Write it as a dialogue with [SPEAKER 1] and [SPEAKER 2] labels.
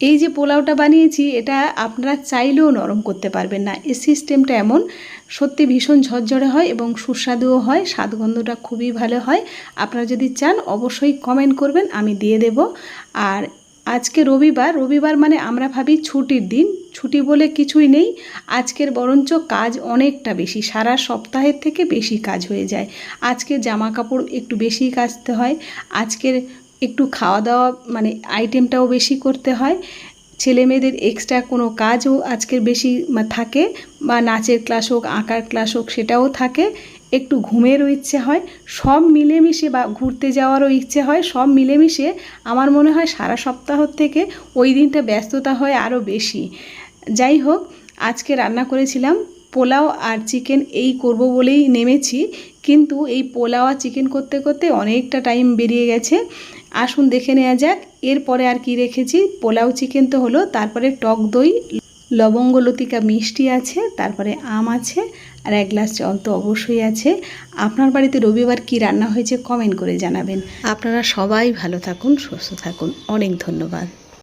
[SPEAKER 1] এই যে পোলাওটা বানিয়েছি, এটা আপনারা চাইলেও নরম করতে পারবেন না। এই সিস্টেমটা এমন, সত্যি ভীষণ ঝরঝরে হয় এবং সুস্বাদুও হয় স্বাদগন্ধটা খুবই ভালো হয়। আপনারা যদি চান, অবশ্যই কমেন্ট করবেন, আমি দিয়ে দেব। আর আজকে রবিবার রবিবার মানে আমরা ভাবি ছুটির দিন, ছুটি বলে কিছুই নেই। আজকের বরঞ্চ কাজ অনেকটা বেশি, সারা সপ্তাহের থেকে বেশি কাজ হয়ে যায়। আজকে জামা কাপড় একটু বেশি কাচতে হয়, আজকের একটু খাওয়া দাওয়া মানে আইটেমটাও বেশি করতে হয়। ছেলে মেয়েদের এক্সট্রা কোনো কাজও আজকের বেশি থাকে বা নাচের ক্লাস হোক, আঁকার ক্লাস হোক, সেটাও থাকে। একটু ঘুমেরও ইচ্ছে হয়। সব মিলেমিশে বা ঘুরতে যাওয়ারও ইচ্ছে হয়। সব মিলেমিশে আমার মনে হয় সারা সপ্তাহ থেকে ওই দিনটা ব্যস্ততা হয় আরও বেশি। যাই হোক, আজকে রান্না করেছিলাম। পোলাও আর চিকেন এই করব বলেই নেমেছি। কিন্তু এই পোলাও আর চিকেন করতে করতে অনেকটা টাইম বেরিয়ে গেছে। আসুন দেখে নেওয়া যাক। এরপরে আর কি রেখেছি? পোলাও চিকেন তো হলো, তারপরে টক দই, লবঙ্গ, লতিকা মিষ্টি আছে, তারপরে আম আছে, আর এক গ্লাস জল তো অবশ্যই আছে। আপনার বাড়িতে রবিবার কি রান্না হয়েছে কমেন্ট করে জানাবেন। আপনারা সবাই ভালো থাকুন, সুস্থ থাকুন। অনেক ধন্যবাদ।